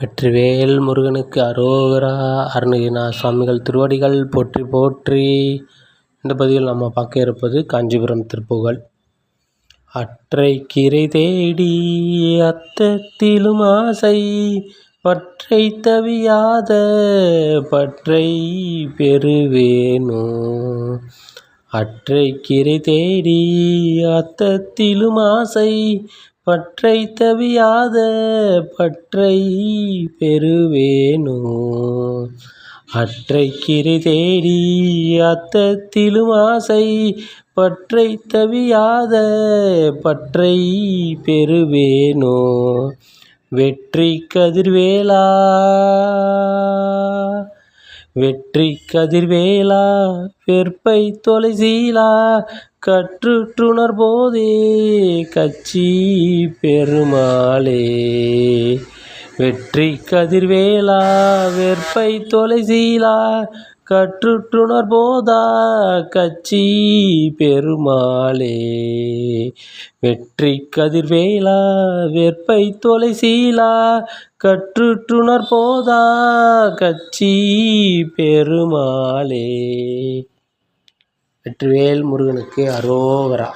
வெற்றிவேல் முருகனுக்கு அரோகரா அருணகிரிநாத சுவாமிகள் திருவடிகள் போற்றி போற்றி. இந்த பதிவில் நம்ம பார்க்க இருப்பது காஞ்சிபுரம் திருப்புகழ். அற்றை கிரை தேடி அத்தத்திலும் ஆசை பற்றை தவியாத பற்றை பெறுவேனோ. அற்றை கிரை தேடி அத்தத்திலும் ஆசை பற்றை தவியாத பற்றை பெறுவேனோ? அற்றை தேடி அத்தத்திலும் ஆசை பற்றை தவியாத பற்றை பெறுவேனோ? வெற்றி கதிர்வேலா வெற்றி கதிர்வேலா வெற்பை தொலைசீலா கற்றுற்றுணர் போதே கச்சி பெருமாளே. வெற்றி கதிர்வேலா வெற்பை தொலைசீலா கற்றுற்றுணர் போதா கச்சி பெருமாளே. வெற்றி கதிர்வேலா வெற்பை தொலைசீலா கற்றுற்றுணர் போதா கச்சி பெருமாளே. வெற்றிவேல் முருகனுக்கு அரோகரா